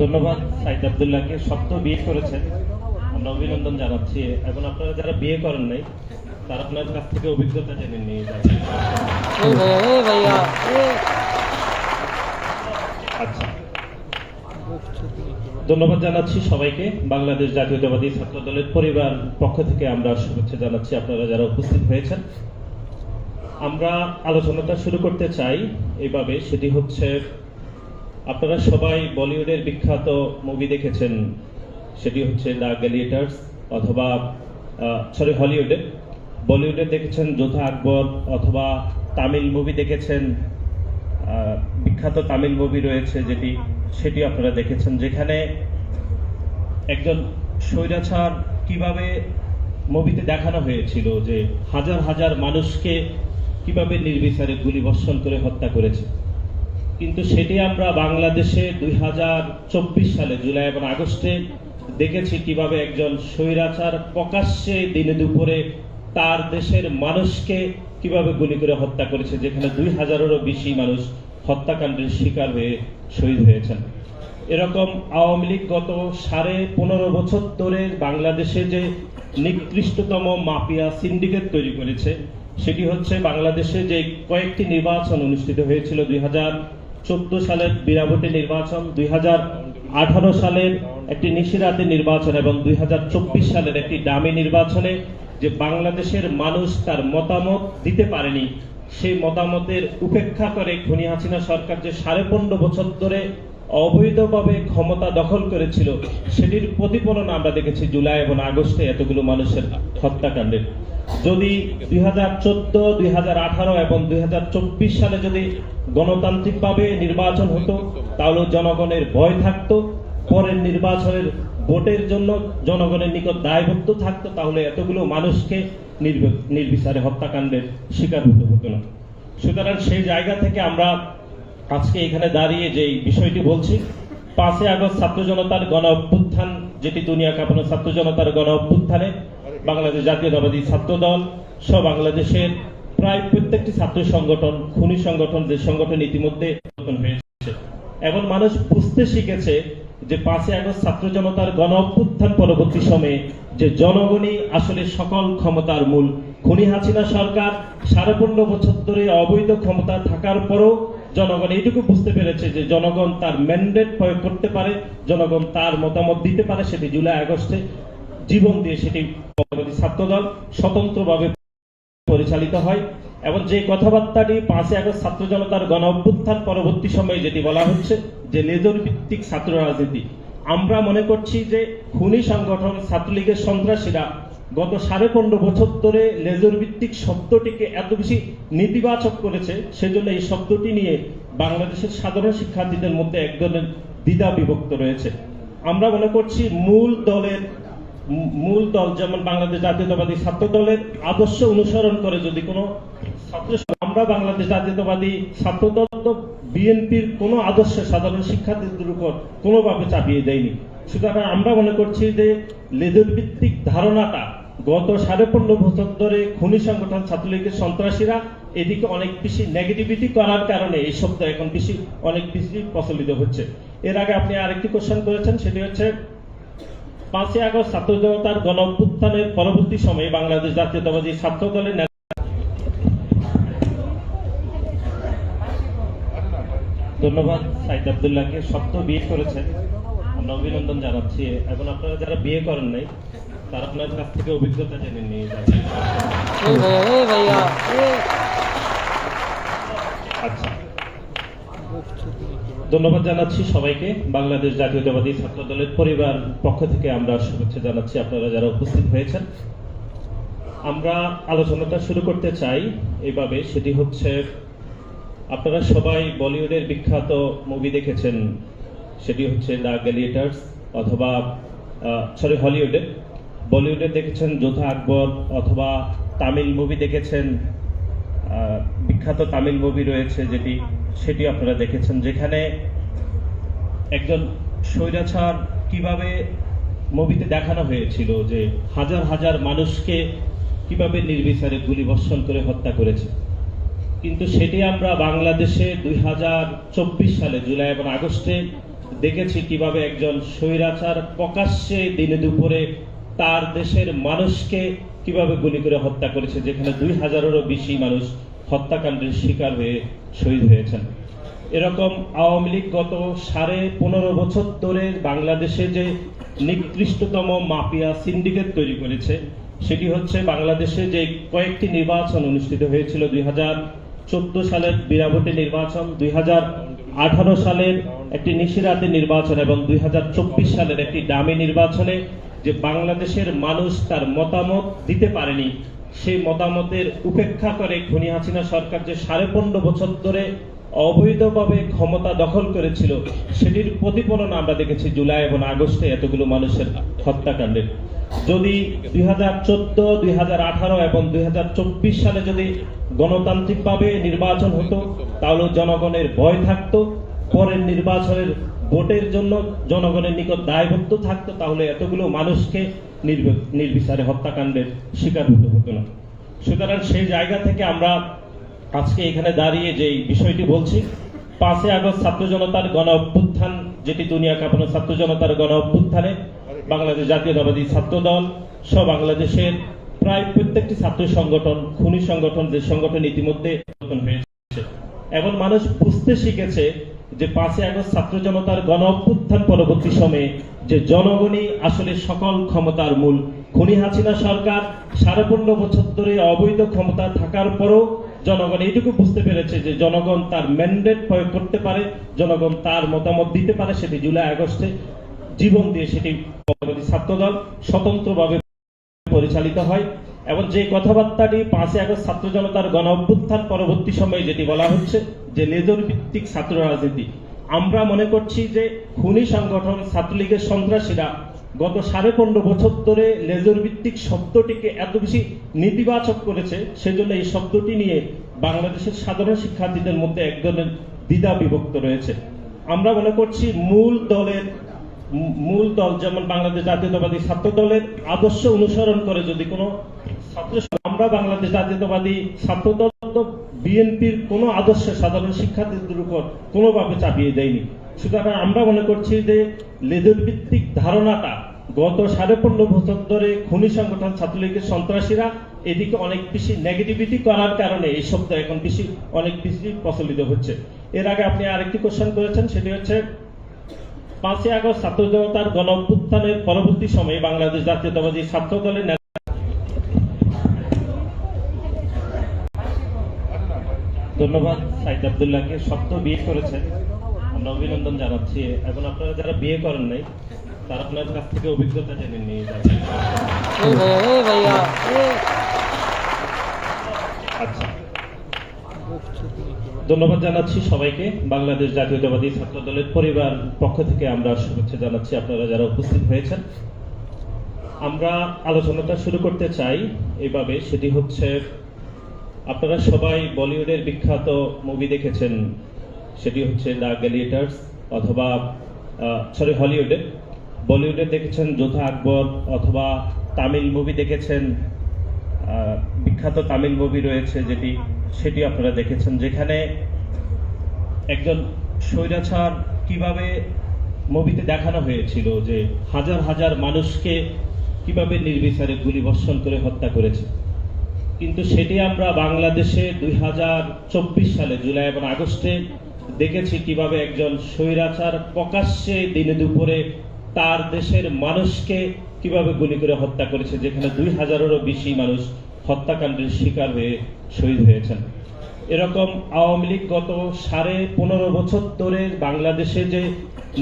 ধন্যবাদ সাইদ আবদুল্লাহকে। সপ্ত বিয়ে করেছেন। আমরা অভিনন্দন জানাচ্ছি। এখন আপনারা যারা বিয়ে করেন নাই তারা আপনার কাছ থেকে অভিজ্ঞতা জেনে নিয়ে আচ্ছা। ধন্যবাদ জানাচ্ছি সবাইকে। বাংলাদেশ জাতীয়তাবাদী ছাত্র দলের পরিবার পক্ষ থেকে আমরা শুভেচ্ছা জানাচ্ছি আপনারা যারা উপস্থিত হয়েছেন। আমরা আলোচনাটা শুরু করতে চাই। এভাবে সেটি হচ্ছে আপনারা সবাই বলিউডের বিখ্যাত মুভি দেখেছেন, সেটি হচ্ছে দ্য গ্যালিয়েটার্স অথবা সরি, হলিউডে। বলিউডে দেখেছেন যোধা আকবর অথবা তামিল মুভি দেখেছেন বিখ্যাত তামিল মুভি রয়েছে যেটি, সেটি আপনারা দেখেছেন, যেখানে একজন স্বৈরাচার কীভাবে মুভিতে দেখানো হয়েছিল যে হাজার হাজার মানুষকে কীভাবে নির্বিচারে গুলিবর্ষণ করে হত্যা করেছে। কিন্তু সেটি আমরা বাংলাদেশে দুই হাজার চব্বিশ সালে জুলাই এবং আগস্টে দেখেছি কীভাবে একজন স্বৈরাচার প্রকাশ্যে দিনে দুপুরে তার দেশের মানুষকে কীভাবে গুলি করে হত্যা করেছে, যেখানে দুই হাজারেরও বেশি মানুষ হত্যাকাণ্ডের শিকার হয়ে শহীদ হয়েছেন। এরকম আওয়ামী লীগ গত সাড়ে পনেরো বছর ধরে বাংলাদেশে যে নিকৃষ্টতম মাফিয়া সিন্ডিকেট তৈরি করেছে, সেটি হচ্ছে বাংলাদেশে যে কয়েকটি নির্বাচন অনুষ্ঠিত হয়েছিল দুই হাজার চোদ্দ সালের বিরাবটি নির্বাচন দুই হাজার আঠারো সালের একটি নিশিরাতে নির্বাচন এবং দুই হাজার চব্বিশ সালের একটি ডামি নির্বাচনে যে বাংলাদেশের মানুষ তার মতামত দিতে পারেনি, সেই মতামতের উপেক্ষা করে খুনি হাসিনা সরকার যে সাড়ে পনেরো বছর ধরে অবৈধভাবে ক্ষমতা দখল করেছিল, সেটির প্রতিফলন আমরা দেখেছি জুলাই এবং আগস্টে এতগুলো মানুষের হত্যাকাণ্ডের। যদি দুই হাজার চোদ্দ, দুই হাজার আঠারো এবং দুই হাজার চব্বিশ সালে যদি গণতান্ত্রিকভাবে নির্বাচন হতো, তাহলে জনগণের ভয় থাকতো। পরের নির্বাচনের ভোটের জন্য জনগণের নিকট দায়বদ্ধ থাকতো, তাহলে এতগুলো মানুষকে নির্ব- নির্বিচারে হত্যাকাণ্ডের শিকার হতে হতো না। সুতরাং সেই জায়গা থেকে আমরা আজকে এখানে দাঁড়িয়ে যে বিষয়টি বলছি, পাঁচই আগস্ট ছাত্র জনতার গণ অভ্যুত্থান, যেটি দুনিয়া কাঁপানো ছাত্র জনতার গণ অভ্যুত্থানে বাংলাদেশ জাতীয়তাবাদী ছাত্র দল সহ বাংলাদেশের প্রায় প্রত্যেকটি ছাত্র সংগঠন, খুনি সংগঠন, যে সংগঠন ইতিমধ্যে হয়েছে। এবং মানুষ বুঝতে শিখেছে যে পাঁচই আগস্ট ছাত্র জনতার গণ অভ্যুত্থান পরবর্তী সময়ে যে জনগণই আসলে সকল ক্ষমতার মূল। খুনি হাসিনা সরকার সাড়ে পনেরো বছর ধরে অবৈধ ক্ষমতা থাকার পরও জনগণ এইটুকু বুঝতে পেরেছে যে জনগণ তার ম্যান্ডেট প্রয়োগ করতে পারে, জনগণ তার মতামত দিতে পারে সেটি জুলাই আগস্টে। জীবন দিয়ে সেটি ছাত্রদল স্বতন্ত্রভাবে পরিচালিত হয় এবং যে কথাবার্তাটি পাঁচই আগস্ট ছাত্র জনতার গণ অভ্যুত্থান পরবর্তী সময়ে যেটি বলা হচ্ছে যে লেজর ভিত্তিক ছাত্র রাজনীতি। আমরা মনে করছি যে খুনি সংগঠন ছাত্রলীগের সন্ত্রাসীরা গত সাড়ে পনেরো বছর ধরে লেজর ভিত্তিক শব্দটিকে এত বেশি নেতিবাচক করেছে, সেজন্য এই শব্দটি নিয়ে বাংলাদেশের সাধারণ শিক্ষার্থীদের মধ্যে এক ধরনের দ্বিধা বিভক্ত রয়েছে। আমরা মনে করছি মূল দলের, মূল দল যেমন বাংলাদেশ জাতীয়তাবাদী ছাত্র দলের আদর্শ অনুসরণ করে যদি কোনো ছাত্র আমরা বাংলাদেশ জাতীয়তাবাদী ছাত্র দল তো বিএনপির কোনো আদর্শ সাধারণ শিক্ষার্থীদের উপর কোনোভাবে চাপিয়ে দেয়নি। সুতরাং আমরা মনে করছি যে লেজর ভিত্তিক ধারণাটা গত সাড়ে পনেরো বছর ধরে খুনি সংগঠন ছাত্রলীগের সন্ত্রাসীরা এদিকে অনেক বেশি নেগেটিভিটি করার কারণে এই শব্দ এখন বেশি, অনেক বেশি প্রচলিত হচ্ছে। এর আগে আপনি আরেকটি কোশ্চেন করেছেন, সেটি হচ্ছে, পাঁচই আগস্ট ছাত্র জনতার গণ পরবর্তী সময়ে বাংলাদেশ জাতীয়তাবাদী ছাত্র দলের ধন্যবাদ, সাইদ আবদুল্লাহকে সপ্ত বিয়ে করেছেন। আমরা অভিনন্দন জানাচ্ছি। এখন আপনারা যারা বিয়ে করেন নাই তারা আপনার কাছ থেকে অভিজ্ঞতা জেনে নিয়ে আচ্ছা। ধন্যবাদ জানাচ্ছি সবাইকে। বাংলাদেশ জাতীয়তাবাদী ছাত্র দলের পরিবার পক্ষ থেকে আমরা শুভেচ্ছা জানাচ্ছি আপনারা যারা উপস্থিত হয়েছেন। আমরা আলোচনাটা শুরু করতে চাই এভাবে সেটি হচ্ছে আপনারা সবাই বলিউডের বিখ্যাত মুভি দেখেছেন সেটি হচ্ছে দ্য গ্যালিয়েটার্স অথবা সরি হলিউডের। বলিউডে দেখেছেন যোধা আকবর অথবা তামিল মুভি দেখেছেন বিখ্যাত তামিল মুভি রয়েছে যেটি সেটি আপনারা দেখেছেন, যেখানে একজন স্বৈরাচার কীভাবে মুভিতে দেখানো হয়েছিল যে হাজার হাজার মানুষকে কীভাবে নির্বিচারে গুলিবর্ষণ করে হত্যা করেছে। কিন্তু সেটি আমরা বাংলাদেশে দুই হাজার চব্বিশ সালে জুলাই এবং আগস্টে দেখেছি কীভাবে একজন স্বৈরাচার প্রকাশ্যে দিনে দুপুরে তার দেশের মানুষকে কীভাবে গুলি করে হত্যা করেছে, যেখানে দুই হাজারেরও বেশি মানুষ হত্যাকাণ্ডের শিকার হয়ে শহীদ হয়েছেন। এরকম আওয়ামী লীগ গত সাড়ে পনেরো বছর ধরে বাংলাদেশে যে নিকৃষ্টতম মাফিয়া সিন্ডিকেট তৈরি করেছে, সেটি হচ্ছে বাংলাদেশে যে কয়েকটি নির্বাচন অনুষ্ঠিত হয়েছিল, দুই হাজার চোদ্দ সালের বিরাভোটে নির্বাচন, দুই হাজার আঠারো সালের একটি নিশিরাতে নির্বাচন এবং দুই হাজার চব্বিশ সালের একটি ডামি নির্বাচনে যে বাংলাদেশের মানুষ তার মতামত দিতে পারেনি, সেই মতামতের উপেক্ষা করে খুনি হাসিনা সরকার যে সাড়ে পনেরো বছর ধরে অবৈধভাবে ক্ষমতা দখল করেছিল, সেটির প্রতিফলন আমরা দেখেছি জুলাই এবং আগস্টে এতগুলো মানুষের হত্যাকাণ্ডের যদি দুই হাজার চোদ্দ, দুই হাজার আঠারো এবং দুই হাজার চব্বিশ সালে যদি গণতান্ত্রিকভাবে নির্বাচন হতো, তাহলে জনগণের ভয় থাকতো পরের নির্বাচনের ভোটের জন্য জনগণের নিকট দায়বদ্ধ থাকতো, তাহলে এতগুলো মানুষকে নির্ব- নির্বিচারে হত্যাকাণ্ডের শিকার হতে হতো না। সুতরাং সেই জায়গা থেকে আমরা আজকে এখানে দাঁড়িয়ে যে বিষয়টি বলছি, পাঁচই আগস্ট ছাত্র জনতার গণ অভ্যুত্থান, যেটি দুনিয়া কাঁপানো ছাত্র জনতার গণ অভ্যুত্থানে বাংলাদেশ জাতীয়তাবাদী ছাত্র দল সহ বাংলাদেশের প্রায় প্রত্যেকটি ছাত্র সংগঠন, খুনি সংগঠন, যে সংগঠন ইতিমধ্যে হয়েছে। এবং মানুষ বুঝতে শিখেছে যে পাঁচই আগস্ট ছাত্র জনতার গণ অভ্যুত্থান পরবর্তী সময়ে যে জনগণই আসলে সকল ক্ষমতার মূল খুনি হাসিনা সরকার, সাড়ে পনেরো বছর ধরে অবৈধ ক্ষমতা থাকার পরও জনগণ এইটুকু বুঝতে পেরেছে যে জনগণ তার ম্যান্ডেট প্রয়োগ করতে পারে, জনগণ তার মতামত দিতে পারে সেটি জুলাই আগস্টে জীবন দিয়ে সেটি ছাত্রদল স্বতন্ত্রভাবে পরিচালিত হয় এবং যে কথাবার্তাটি পাঁচই আগস্ট ছাত্র জনতার গণ অভ্যুত্থান পরবর্তী সময়ে যেটি বলা হচ্ছে যে লেজর ভিত্তিক ছাত্র রাজনীতি। আমরা মনে করছি যে খুনি সংগঠন ছাত্রলীগের সন্ত্রাসীরা গত সাড়ে পনেরো বছর ধরে লেজর ভিত্তিক শব্দটিকে এত বেশি নেতিবাচক করেছে, সেজন্য এই শব্দটি নিয়ে বাংলাদেশের সাধারণ শিক্ষার্থীদের মধ্যে এক ধরনের দ্বিধা বিভক্ত রয়েছে। আমরা মনে করছি মূল দলের মূল দল যেমন বাংলাদেশ জাতীয়তাবাদী ছাত্র দলের আদর্শ অনুসরণ করে যদি কোনো ছাত্র আমরা বাংলাদেশ জাতীয়তাবাদী ছাত্র দল বিএনপির কোনো আদর্শ সাধারণ শিক্ষার্থীদের উপর কোনোভাবে চাপিয়ে দেয়নি। সুতরাং আমরা মনে করছি যে লেজর ভিত্তিক ধারণাটা গত সাড়ে পনেরো বছর ধরে খুনি সংগঠন ছাত্রলীগের সন্ত্রাসীরা এদিকে অনেক বেশি নেগেটিভিটি করার কারণে এই শব্দ এখন বেশি, অনেক বেশি প্রচলিত হচ্ছে। এর আগে আপনি আরেকটি কোশ্চেন করেছেন, সেটি হচ্ছে পাঁচই আগস্ট ছাত্র জনতার গণ অভ্যুত্থানের পরবর্তী সময়ে বাংলাদেশ জাতীয়তাবাদী ছাত্র দলের ধন্যবাদ, সাইদ আবদুল্লাহকে সত্য বিয়ে করেছেন। আমরা অভিনন্দন জানাচ্ছি। এবং আপনারা যারা বিয়ে করেন নাই, তারা আপনার কাছ থেকে অভিজ্ঞতা জেনে নিয়ে যাবেন ধন্যবাদ জানাচ্ছি সবাইকে। বাংলাদেশ জাতীয়তাবাদী ছাত্র দলের পরিবার পক্ষ থেকে আমরা শুভেচ্ছা জানাচ্ছি। আপনারা যারা উপস্থিত হয়েছেন। আমরা আলোচনাটা শুরু করতে চাই এইভাবে সেটি হচ্ছে, আপনারা সবাই বলিউডের বিখ্যাত মুভি দেখেছেন, সেটি হচ্ছে দ্য গ্যালিয়েটার্স অথবা সরি, হলিউডে। বলিউডে দেখেছেন যোধা আকবর অথবা তামিল মুভি দেখেছেন। বিখ্যাত তামিল মুভি রয়েছে যেটি সেটি আপনারা দেখেছেন, যেখানে একজন স্বৈরাচার কীভাবে মুভিতে দেখানো হয়েছিল যে হাজার হাজার মানুষকে কীভাবে নির্বিচারে গুলিবর্ষণ করে হত্যা করেছে। কিন্তু সেটি আমরা বাংলাদেশে দুই হাজার চব্বিশ সালে জুলাই এবং আগস্টে দেখেছি কীভাবে একজন স্বৈরাচার প্রকাশ্যে দিনে দুপুরে তার দেশের মানুষকে কীভাবে গুলি করে হত্যা করেছে, যেখানে দুই হাজারেরও বেশি মানুষ হত্যাকাণ্ডের শিকার হয়ে শহীদ হয়েছেন। এরকম আওয়ামী লীগ গত সাড়ে পনেরো বছর ধরে বাংলাদেশে যে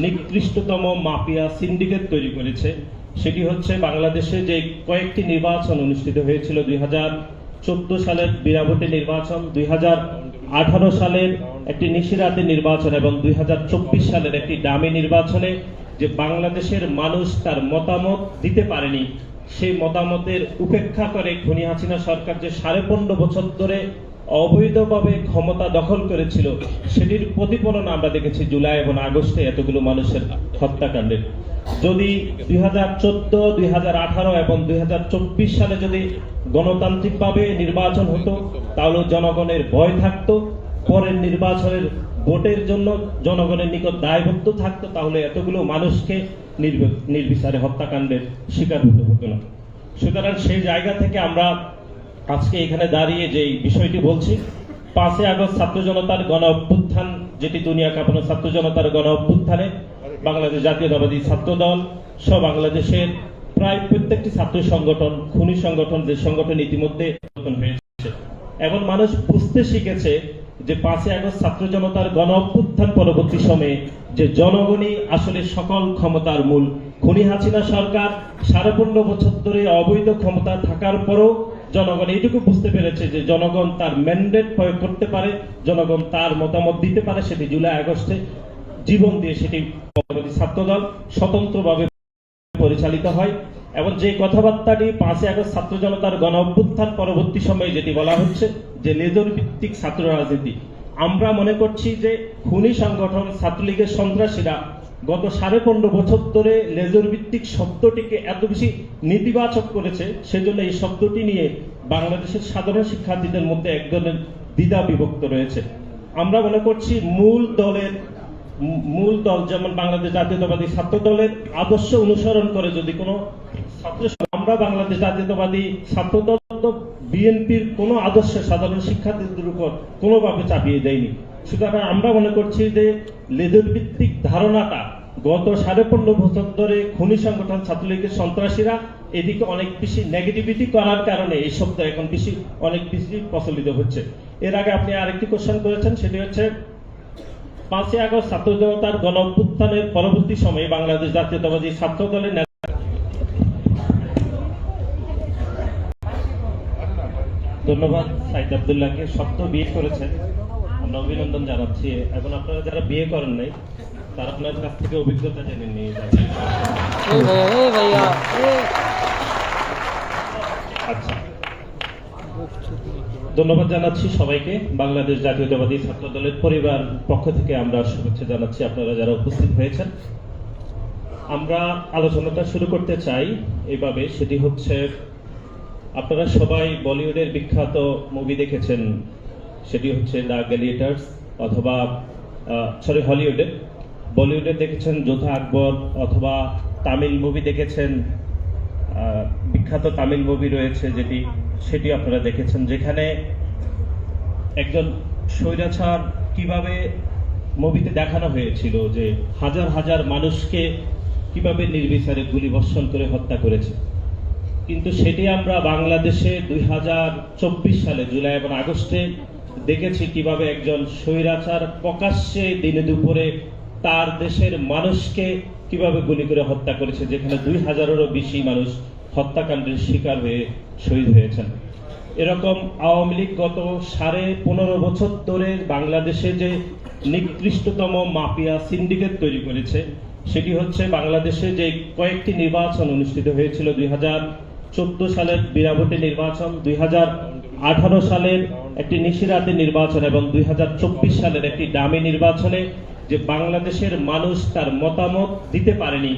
নিকৃষ্টতম মাফিয়া সিন্ডিকেট তৈরি করেছে, সেটি হচ্ছে বাংলাদেশে যে কয়েকটি নির্বাচন অনুষ্ঠিত হয়েছিল, দুই হাজার চোদ্দ সালের বিরাভোটে নির্বাচন, দুই হাজার আঠারো সালের একটি নিশিরাতে নির্বাচন এবং দুই হাজার চব্বিশ সালের একটি ডামি নির্বাচনে যে বাংলাদেশের মানুষ তার মতামত দিতে পারেনি সেই মতামতের উপেক্ষা করে খুনি হাসিনা সরকার যে সাড়ে পনেরো বছর ধরে অবৈধভাবে ক্ষমতা দখল করেছিল, সেটির প্রতিফলন আমরা দেখেছি জুলাই এবং আগস্টে এতগুলো মানুষের হত্যাকাণ্ডের। যদি দুই হাজার চোদ্দ, দুই হাজার আঠারো এবং দুই হাজার চব্বিশ সালে যদি গণতান্ত্রিকভাবে নির্বাচন হতো তাহলে জনগণের ভয় থাকতো। পরের নির্বাচনের ভোটের জন্য জনগণের নিকট দায়বদ্ধ থাকতো, তাহলে এতগুলো মানুষকে নির্বিচারে হত্যাকাণ্ডের শিকার হতে হতো না। সুতরাং সেই জায়গা থেকে আমরা আজকে এখানে দাঁড়িয়ে যে বিষয়টি বলছি, পাঁচই আগস্ট ছাত্র জনতার গণ অভ্যুত্থান, যেটি দুনিয়া কাঁপানো ছাত্র জনতার গণ অভ্যুত্থানে বাংলাদেশ জাতীয়তাবাদী ছাত্র দল সহ বাংলাদেশের প্রায় প্রত্যেকটি ছাত্র সংগঠন, খুনি সংগঠন, যে সংগঠন ইতিমধ্যে এবং মানুষ বুঝতে শিখেছে যে পাঁচই আগস্ট ছাত্র জনতার গণ অভ্যুত্থান পরবর্তী সময়ে যে জনগণই আসলে সকল ক্ষমতার মূল খুনি হাসিনা সরকার, সাড়ে পনেরো বছর ধরে অবৈধ ক্ষমতা থাকার পরও জনগণ এইটুকু বুঝতে পেরেছে যে জনগণ তার ম্যান্ডেট প্রয়োগ করতে পারে, জনগণ তার মতামত দিতে পারে সেটি জুলাই আগস্টে জীবন দিয়ে সেটি ছাত্রদল স্বতন্ত্রভাবে পরিচালিত হয়। এবং যে কথাবার্তাটি পাঁচই আগস্ট ছাত্র জনতার গণ অভ্যুত্থান পরবর্তী সময়ে যেটি বলা হচ্ছে, যে লেজর ভিত্তিক ছাত্র রাজনীতি। আমরা মনে করছি যে খুনি সংগঠন ছাত্রলীগের সন্ত্রাসীরা গত সাড়ে পনেরো বছর ধরে লেজর ভিত্তিক শব্দটিকে এত বেশি নেতিবাচক করেছে, সেজন্য এই শব্দটি নিয়ে বাংলাদেশের সাধারণ শিক্ষার্থীদের মধ্যে এক ধরনের দ্বিধা বিভক্ত রয়েছে। আমরা মনে করছি মূল দলের মূল দল যেমন বাংলাদেশ জাতীয়তাবাদী ছাত্র দলের আদর্শ অনুসরণ করে যদি কোনো ছাত্র আমরা বাংলাদেশ জাতীয়তাবাদী ছাত্র দল তো বিএনপির কোনো আদর্শ সাধারণ শিক্ষার্থীদের উপর কোনোভাবে চাপিয়ে দেয়নি। সুতরাং আমরা মনে করছি যে লেজর ভিত্তিক ধারণাটা গত সাড়ে পনেরো বছর ধরে খুনি সংগঠন ছাত্রলীগের সন্ত্রাসীরা এদিকে অনেক বেশি নেগেটিভিটি করার কারণে এই শব্দ এখন বেশি অনেক বেশি প্রচলিত হচ্ছে। এর আগে আপনি আরেকটি কোশ্চেন করেছেন, সেটি হচ্ছে পাঁচই আগস্ট ছাত্র জনতার গণ অভ্যুত্থানের পরবর্তী সময়ে বাংলাদেশ জাতীয়তাবাদী ছাত্র দলের ধন্যবাদ, সাইদ আবদুল্লাহকে সত্য বিয়ে করেছেন। আমরা অভিনন্দন জানাচ্ছি। এবং আপনারা যারা বিয়ে করেন নাই, তারা আপনার কাছ থেকে অভিজ্ঞতা জেনে নিয়ে যাবেন ধন্যবাদ জানাচ্ছি সবাইকে। বাংলাদেশ জাতীয়তাবাদী ছাত্র দলের পরিবার পক্ষ থেকে আমরা শুভেচ্ছা জানাচ্ছি। আপনারা যারা উপস্থিত হয়েছেন। আমরা আলোচনাটা শুরু করতে চাই এইভাবে সেটি হচ্ছে, আপনারা সবাই বলিউডের বিখ্যাত মুভি দেখেছেন, সেটি হচ্ছে দ্য গ্যালিয়েটার্স অথবা সরি হলিউডে বলিউডে দেখেছেন যোধা আকবর অথবা তামিল মুভি দেখেছেন। বিখ্যাত তামিল মুভি রয়েছে যেটি, সেটি আপনারা দেখেছেন, যেখানে একজন স্বৈরাচার কীভাবে মুভিতে দেখানো হয়েছিল যে হাজার হাজার মানুষকে কীভাবে নির্বিচারে গুলিবর্ষণ করে হত্যা করেছে। কিন্তু সেটি আমরা বাংলাদেশে দুই হাজার চব্বিশ সালে, জুলাই এবং আগস্টে দেখেছি কীভাবে একজন স্বৈরাচার প্রকাশ্যে দিনে দুপুরে তার দেশের মানুষকে কীভাবে গুলি করে হত্যা করেছে, যেখানে দুই হাজারেরও বেশি মানুষ হত্যাকাণ্ডের শিকার হয়ে শহীদ হয়েছেন। এরকম আওয়ামী লীগ গত সাড়ে পনেরো বছর ধরে বাংলাদেশে যে নিকৃষ্টতম মাফিয়া সিন্ডিকেট তৈরি করেছে, সেটি হচ্ছে বাংলাদেশে যে কয়েকটি নির্বাচন অনুষ্ঠিত হয়েছিল দুই হাজার চোদ্দ সালের বিরাভোটে নির্বাচন, দুই হাজার আঠারো সালের একটি নিশিরাতে নির্বাচন এবং দুই হাজার চব্বিশ সালের একটি ডামি নির্বাচনে যে বাংলাদেশের মানুষ তার মতামত দিতে পারেনি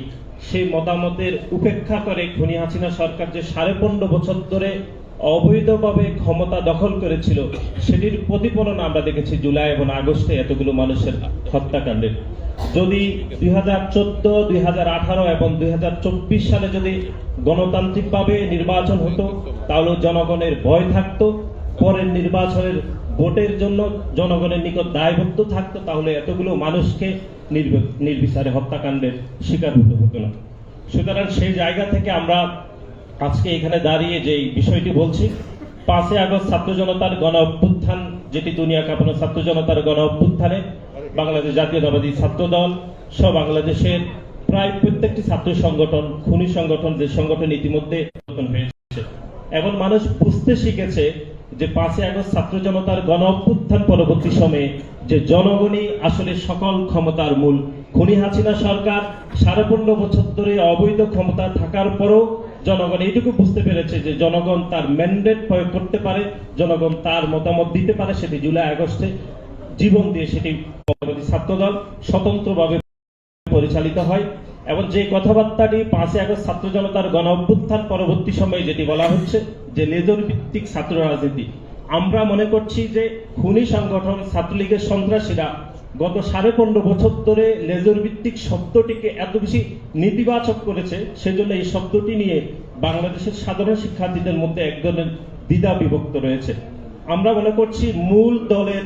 সেই মতামতের উপেক্ষা করে খুনি হাসিনা সরকার যে সাড়ে পনেরো বছর ধরে অবৈধভাবে ক্ষমতা দখল করেছিল, সেটির প্রতিফলন আমরা দেখেছি জুলাই এবং আগস্টে এতগুলো মানুষের হত্যাকাণ্ডের। যদি দুই হাজার চোদ্দ, দুই হাজার আঠারো এবং দুই হাজার চব্বিশ সালে যদি গণতান্ত্রিকভাবে নির্বাচন হতো, তাহলে জনগণের ভয় থাকতো। পরের নির্বাচনের ভোটের জন্য জনগণের নিকট দায়বদ্ধ থাকতো, তাহলে এতগুলো মানুষকে নির্ব- নির্বিচারে হত্যাকাণ্ডের শিকার হতে হতো না। সুতরাং সেই জায়গা থেকে আমরা আজকে এখানে দাঁড়িয়ে যে বিষয়টি বলছি, পাঁচই আগস্ট ছাত্র জনতার গণ অভ্যুত্থান, যেটি দুনিয়া কাঁপানো ছাত্র জনতার গণ অভ্যুত্থানে বাংলাদেশ জাতীয়তাবাদী ছাত্র দল সহ বাংলাদেশের প্রায় প্রত্যেকটি ছাত্র সংগঠন, খুনি সংগঠন, যে সংগঠন ইতিমধ্যে হয়েছে। এবং মানুষ বুঝতে শিখেছে যে পাঁচই আগস্ট ছাত্র জনতার গণ অভ্যুত্থান পরবর্তী সময়ে যে জনগণই আসলে সকল ক্ষমতার মূল খুনি হাসিনা সরকার, সাড়ে পনেরো বছর ধরে অবৈধ ক্ষমতা থাকার পরও জনগণ এইটুকু বুঝতে পেরেছে যে জনগণ তার ম্যান্ডেট প্রয়োগ করতে পারে, জনগণ তার মতামত দিতে পারে সেটি জুলাই আগস্টে জীবন দিয়ে সেটি ছাত্রদল স্বতন্ত্রভাবে পরিচালিত হয়। এবং যে কথাবার্তাটি পাঁচই আগস্ট ছাত্র জনতার গণ অভ্যুত্থান পরবর্তী সময়ে যেটি বলা হচ্ছে, যে লেজর ভিত্তিক ছাত্র রাজনীতি। আমরা মনে করছি যে খুনি সংগঠন ছাত্রলীগের সন্ত্রাসীরা গত সাড়ে পনেরো বছর ধরে লেজর ভিত্তিক শব্দটিকে এত বেশি নেতিবাচক করেছে, সেজন্য এই শব্দটি নিয়ে বাংলাদেশের সাধারণ শিক্ষার্থীদের মধ্যে এক ধরনের দ্বিধা বিভক্ত রয়েছে। আমরা মনে করছি মূল দলের,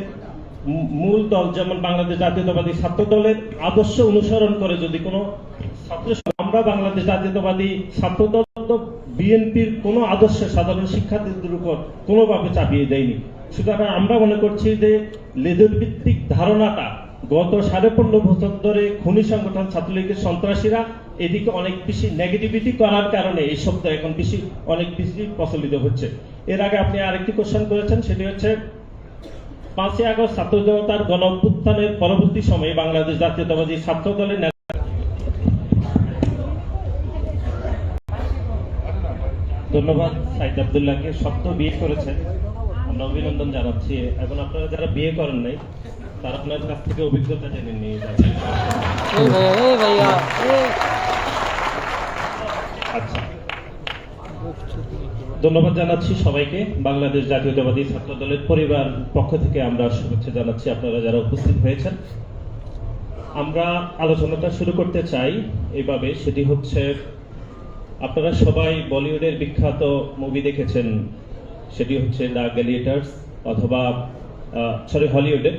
মূল দল যেমন বাংলাদেশ জাতীয়তাবাদী ছাত্র দলের আদর্শ অনুসরণ করে যদি কোনো ছাত্র আমরা বাংলাদেশ জাতীয়তাবাদী বিএনপির কোনো আদর্শ সাধারণ শিক্ষার্থীদের উপর কোনোভাবে চাপিয়ে দেয়নি। সুতরাং আমরা মনে করছি যে ভিত্তিক ধারণাটা গত সাড়ে পনেরো বছর ধরে খনি সংগঠন ছাত্রলীগের সন্ত্রাসীরা এদিকে অনেক বেশি নেগেটিভিটি করার কারণে এই শব্দ এখন বেশি, অনেক বেশি প্রচলিত হচ্ছে। এর আগে আপনি আরেকটি কোশ্চেন করেছেন, সেটি হচ্ছে, পাঁচই আগস্ট ছাত্র জনতার গণ পরবর্তী সময়ে বাংলাদেশ জাতীয়তাবাদী ছাত্র দলের ধন্যবাদ সাইদ আবদুল্লাহকে। সত্য বিয়ে করেছেন। আমরা অভিনন্দন জানাচ্ছি। এখন আপনারা যারা বিয়ে করেন নাই তারা আপনার কাছ থেকে অভিজ্ঞতা জেনে নিয়ে আচ্ছা। ধন্যবাদ জানাচ্ছি সবাইকে। বাংলাদেশ জাতীয়তাবাদী ছাত্র দলের পরিবার পক্ষ থেকে আমরা শুভেচ্ছা জানাচ্ছি আপনারা যারা উপস্থিত হয়েছেন। আমরা আলোচনাটা শুরু করতে চাই। এইভাবে সেটি হচ্ছে আপনারা সবাই বলিউডের বিখ্যাত মুভি দেখেছেন, সেটি হচ্ছে দ্য গ্যালিয়েটার্স অথবা সরি, হলিউডে।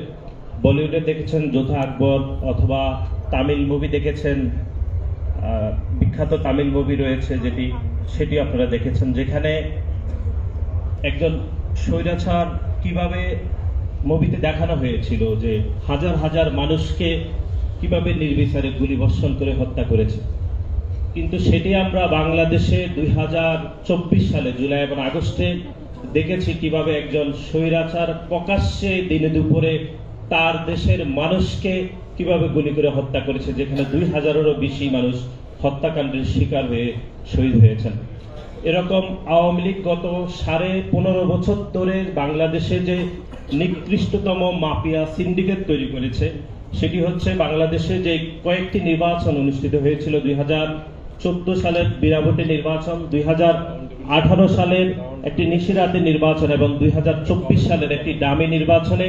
বলিউডে দেখেছেন যোধা আকবর অথবা তামিল মুভি দেখেছেন বিখ্যাত তামিল মুভি রয়েছে যেটি, সেটি আপনারা দেখেছেন, যেখানে একজন স্বৈরাচার কীভাবে মুভিতে দেখানো হয়েছিল যে হাজার হাজার মানুষকে কীভাবে নির্বিচারে গুলিবর্ষণ করে হত্যা করেছে। কিন্তু সেটি আমরা বাংলাদেশে দুই হাজার চব্বিশ সালে জুলাই এবং আগস্টে দেখেছি কীভাবে একজন স্বৈরাচার প্রকাশ্যে দিনে দুপুরে তার দেশের মানুষকে কীভাবে গুলি করে হত্যা করেছে, যেখানে দুই হাজারেরও বেশি মানুষ হত্যাকাণ্ডের শিকার হয়ে শহীদ হয়েছেন। এরকম আওয়ামী লীগ গত সাড়ে পনেরো বছর ধরে বাংলাদেশে যে নিকৃষ্টতম মাফিয়া সিন্ডিকেট তৈরি করেছে, সেটি হচ্ছে বাংলাদেশে যে কয়েকটি নির্বাচন অনুষ্ঠিত হয়েছিল দুই হাজার চোদ্দ সালের বিরাবতি নির্বাচন দুই আঠারো সালের একটি নিশিরাতে নির্বাচন এবং দুই হাজার চব্বিশ সালের একটি ডামি নির্বাচনে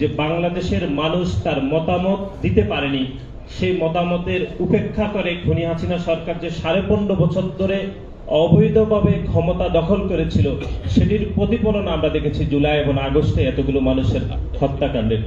যে বাংলাদেশের মানুষ তার মতামত দিতে পারেনি, সেই মতামতের উপেক্ষা করে খুনি হাসিনা সরকার যে সাড়ে পনেরো বছর ধরে অবৈধভাবে ক্ষমতা দখল করেছিল, সেটির প্রতিফলন আমরা দেখেছি জুলাই এবং আগস্টে এতগুলো মানুষের হত্যাকাণ্ডের।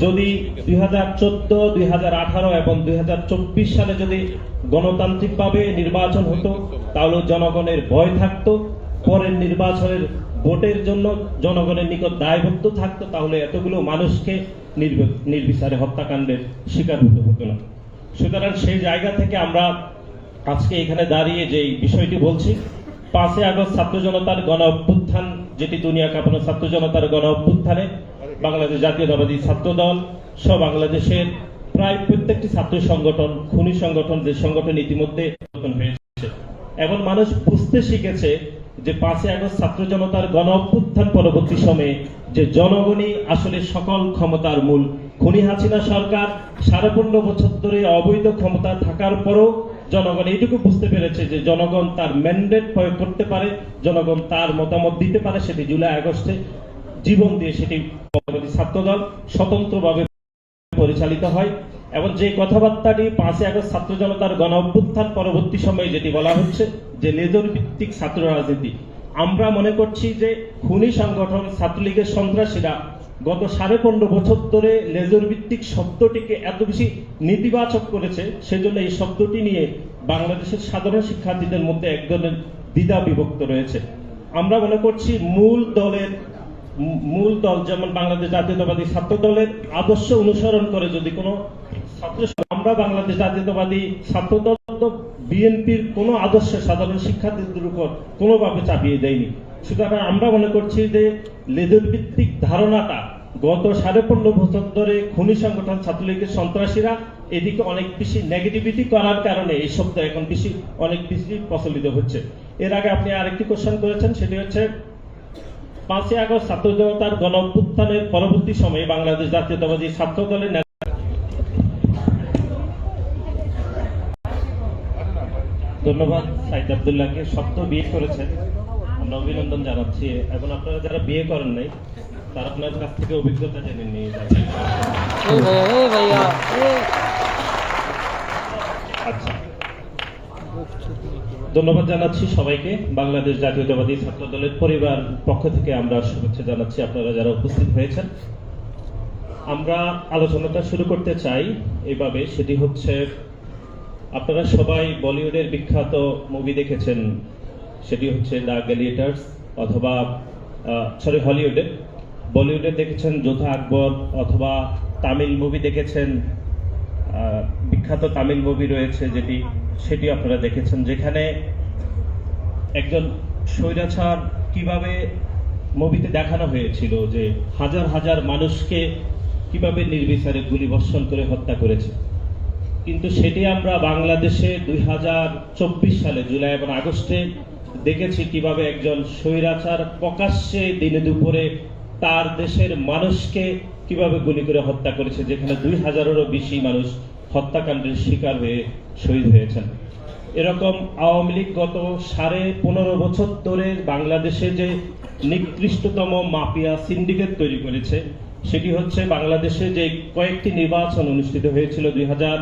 যদি দুই হাজার চোদ্দ, দুই হাজার আঠারো এবং দুই হাজার চব্বিশ সালে যদি গণতান্ত্রিকভাবে নির্বাচন হতো, তাহলে জনগণের ভয় থাকতো। পরের নির্বাচনের ভোটের জন্য জনগণের নিকট দায়বদ্ধ থাকতো, তাহলে এতগুলো মানুষকে নির্ব- নির্বিচারে হত্যাকাণ্ডের শিকার হতে হতো না। সুতরাং সেই জায়গা থেকে আমরা আজকে এখানে দাঁড়িয়ে যে বিষয়টি বলছি, পাঁচই আগস্ট ছাত্র জনতার গণ অভ্যুত্থান, যেটি দুনিয়া কাঁপানো ছাত্র জনতার গণ অভ্যুত্থানে বাংলাদেশ জাতীয়তাবাদী ছাত্র দল সহ বাংলাদেশের প্রায় প্রত্যেকটি ছাত্র সংগঠন, খুনি সংগঠন, যে সংগঠন ইতিমধ্যে হয়েছে। এবং মানুষ বুঝতে শিখেছে যে পাঁচই আগস্ট ছাত্র জনতার গণ অভ্যুত্থান পরবর্তী সময়ে যে জনগণই আসলে সকল ক্ষমতার মূল, খুনি হাসিনা সরকার সাড়ে পনেরো বছর ধরে অবৈধ ক্ষমতা থাকার পরও জনগণ এইটুকু বুঝতে পেরেছে যে জনগণ তার ম্যান্ডেট প্রয়োগ করতে পারে, জনগণ তার মতামত দিতে পারে সেটি জুলাই আগস্টে। জীবন দিয়ে সেটি ছাত্রদল স্বতন্ত্রভাবে পরিচালিত হয় এবং যে কথাবার্তাটি পাঁচই আগস্ট ছাত্র জনতার গণ অভ্যুত্থান পরবর্তী সময়ে যেটি বলা হচ্ছে যে লেজর ভিত্তিক ছাত্র রাজনীতি। আমরা মনে করছি যে খুনি সংগঠন ছাত্রলীগের সন্ত্রাসীরা গত সাড়ে পনেরো বছর ধরে লেজর ভিত্তিক শব্দটিকে এত বেশি নেতিবাচক করেছে, সেজন্য এই শব্দটি নিয়ে বাংলাদেশের সাধারণ শিক্ষার্থীদের মধ্যে এক ধরনের দ্বিধা বিভক্ত রয়েছে। আমরা মনে করছি মূল দলের, মূল দল যেমন বাংলাদেশ জাতীয়তাবাদী ছাত্র দলের আদর্শ অনুসরণ করে যদি কোনো ছাত্র আমরা বাংলাদেশ জাতীয়তাবাদী ছাত্র দল বিএনপির কোনো আদর্শ সাধারণ শিক্ষার্থীদের উপর কোনোভাবে চাপিয়ে দেয়নি। সুতরাং আমরা মনে করছি যে লেজর ভিত্তিক ধারণাটা গত সাড়ে পনেরো বছর ধরে খনি সংগঠন ছাত্রলীগের সন্ত্রাসীরা এদিকে অনেক বেশি নেগেটিভিটি করার কারণে এই শব্দ এখন বেশি, অনেক বেশি প্রচলিত হচ্ছে। এর আগে আপনি আরেকটি কোশ্চেন করেছেন, সেটি হচ্ছে, পাঁচই আগস্ট ছাত্র জনতার গণ পরবর্তী সময়ে বাংলাদেশ জাতীয়তাবাদী ছাত্র দলের ধন্যবাদ, সাইদ আবদুল্লাহকে সত্য বিয়ে করেছেন। আমরা অভিনন্দন জানাচ্ছি। এখন আপনারা যারা বিয়ে করেন নাই তারা আপনার কাছ থেকে অভিজ্ঞতা জেনে নিয়ে আচ্ছা। ধন্যবাদ জানাচ্ছি সবাইকে। বাংলাদেশ জাতীয়তাবাদী ছাত্র দলের পরিবার পক্ষ থেকে আমরা শুভেচ্ছা জানাচ্ছি আপনারা যারা উপস্থিত হয়েছেন। আমরা আলোচনাটা শুরু করতে চাই এইভাবে সেটি হচ্ছে আপনারা সবাই বলিউডের বিখ্যাত মুভি দেখেছেন সেটি হচ্ছে দ্য গ্যালিয়েটার্স অথবা সরি, হলিউডে। বলিউডে দেখেছেন যোধা আকবর অথবা তামিল মুভি দেখেছেন বিখ্যাত তামিল মুভি রয়েছে যেটি, সেটি আপনারা দেখেছেন, যেখানে একজন স্বৈরাচার কীভাবে মুভিতে দেখানো হয়েছিল যে হাজার হাজার মানুষকে কীভাবে নির্বিচারে গুলিবর্ষণ করে হত্যা করেছে। কিন্তু সেটি আমরা বাংলাদেশে দুই হাজার চব্বিশ সালে জুলাই এবং আগস্টে দেখেছি কীভাবে একজন স্বৈরাচার প্রকাশ্যে দিনে দুপুরে তার দেশের মানুষকে কীভাবে গুলি করে হত্যা করেছে, যেখানে দুই হাজারেরও বেশি মানুষ হত্যাকাণ্ডের শিকার হয়ে শহীদ হয়েছেন। এরকম আওয়ামী লীগ গত সাড়ে পনেরো বছর ধরে বাংলাদেশে যে নিকৃষ্টতম মাফিয়া সিন্ডিকেট তৈরি করেছে, সেটি হচ্ছে বাংলাদেশে যে কয়েকটি নির্বাচন অনুষ্ঠিত হয়েছিল দুই হাজার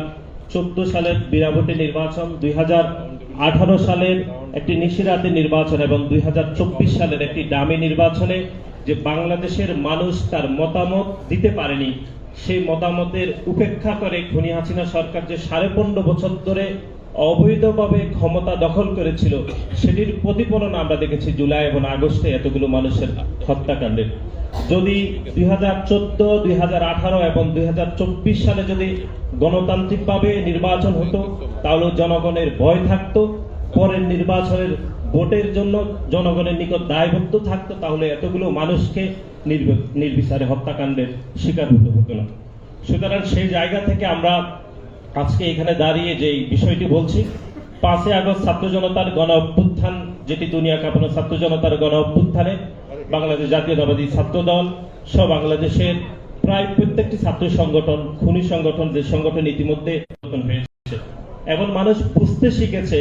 চোদ্দ সালের বিরাভোটে নির্বাচন, দুই হাজার আঠারো সালের একটি নিশিরাতে নির্বাচন এবং দুই হাজার চব্বিশ সালের একটি ডামি নির্বাচনে যে বাংলাদেশের মানুষ তার মতামত দিতে পারেনি, সেই মতামতের উপেক্ষা করে খুনি হাসিনা সরকার যে সাড়ে পনেরো বছর ধরে অবৈধভাবে ক্ষমতা দখল করেছিল, সেটির প্রতিফলন আমরা দেখেছি জুলাই এবং আগস্টে এতগুলো মানুষের হত্যাকাণ্ডের। যদি দুই হাজার চোদ্দ, দুই হাজার আঠারো এবং দুই হাজার চব্বিশ সালে যদি গণতান্ত্রিকভাবে নির্বাচন হতো, তাহলে জনগণের ভয় থাকতো। পরের নির্বাচনের ভোটের জন্য জনগণের নিকট দায়বদ্ধ থাকতো, তাহলে এতগুলো মানুষকে নির্ব- নির্বিচারে হত্যাকাণ্ডের শিকার হতে হতো না। সুতরাং সেই জায়গা থেকে আমরা আজকে এখানে দাঁড়িয়ে যে বিষয়টি বলছি, পাঁচই আগস্ট ছাত্র জনতার গণ অভ্যুত্থান, যেটি দুনিয়া কাঁপানো ছাত্র জনতার গণ অভ্যুত্থানে বাংলাদেশ জাতীয়তাবাদী ছাত্র দল সহ বাংলাদেশের প্রায় প্রত্যেকটি ছাত্র সংগঠন, খুনি সংগঠন, যে সংগঠন ইতিমধ্যে হয়েছে। এবং মানুষ বুঝতে শিখেছে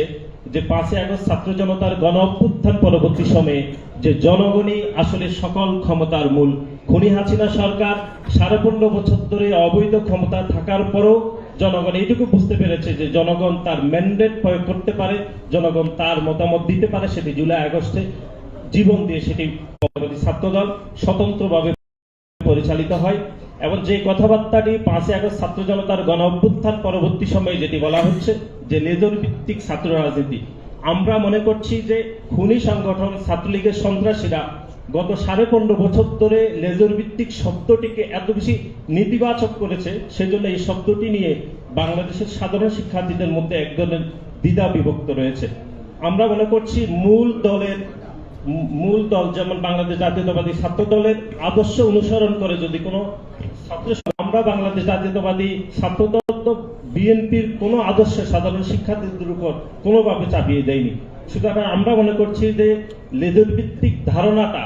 যে পাঁচই আগস্ট ছাত্র জনতার গণ অভ্যুত্থান পরবর্তী সময়ে যে জনগণই আসলে সকল ক্ষমতার মূল। খুনি হাসিনা সরকার সাড়ে পনেরো বছর ধরে অবৈধ ক্ষমতা থাকার পরও জনগণ এইটুকু বুঝতে পেরেছে যে জনগণ তার ম্যান্ডেট প্রয়োগ করতে পারে, জনগণ তার মতামত দিতে পারে সেটি জুলাই আগস্টে। জীবন দিয়ে সেটি ছাত্রদল স্বতন্ত্রভাবে পরিচালিত হয় এবং যে কথাবার্তাটি পাঁচই আগস্ট ছাত্র জনতার গণ অভ্যুত্থান পরবর্তী সময়ে যেটি বলা হচ্ছে যে লেজর ভিত্তিক ছাত্র রাজনীতি। আমরা মনে করছি যে খুনি সংগঠন ছাত্রলীগের সন্ত্রাসীরা গত সাড়ে পনেরো বছর ধরে লেজর ভিত্তিক শব্দটিকে এত বেশি নেতিবাচক করেছে, সেজন্য এই শব্দটি নিয়ে বাংলাদেশের সাধারণ শিক্ষার্থীদের মধ্যে এক ধরনের দ্বিধা বিভক্ত রয়েছে। আমরা মনে করছি মূল দলের, মূল দল যেমন বাংলাদেশ জাতীয়তাবাদী ছাত্র দলের আদর্শ অনুসরণ করে যদি কোনো ছাত্র আমরা বাংলাদেশ জাতীয়তাবাদী ছাত্র দল তো বিএনপির কোনো আদর্শ সাধারণ শিক্ষার্থীদের উপর কোনোভাবে চাপিয়ে দেয়নি। সুতরাং আমরা মনে করছি যে লেজর ভিত্তিক ধারণাটা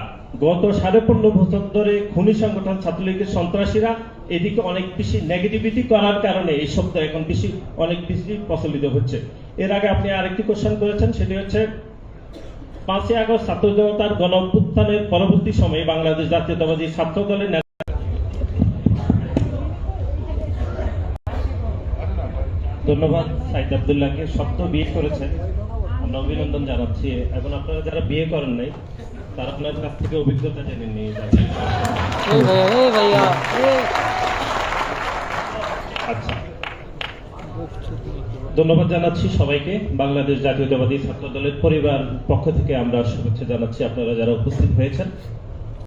গত সাড়ে পনেরো বছর ধরে খুনি সংগঠন ছাত্রলীগের সন্ত্রাসীরা এদিকে অনেক বেশি নেগেটিভিটি করার কারণে এই শব্দ এখন বেশি, অনেক বেশি প্রচলিত হচ্ছে। এর আগে আপনি আরেকটি কোশ্চেন করেছেন, সেটি হচ্ছে, পাঁচই আগস্ট ছাত্র জনতার গণ পরবর্তী সময়ে বাংলাদেশ জাতীয়তাবাদী ছাত্র দলের ধন্যবাদ, সাইদ আবদুল্লাহকে সত্য বিয়ে করেছেন। আমরা অভিনন্দন জানাচ্ছি। এখন আপনারা যারা বিয়ে করেন নাই তারা আপনার কাছ থেকে অভিজ্ঞতা জেনে নিয়ে আচ্ছা। ধন্যবাদ জানাচ্ছি সবাইকে। বাংলাদেশ জাতীয়তাবাদী ছাত্র দলের পরিবার পক্ষ থেকে আমরা শুভেচ্ছা জানাচ্ছি। আপনারা যারা উপস্থিত হয়েছেন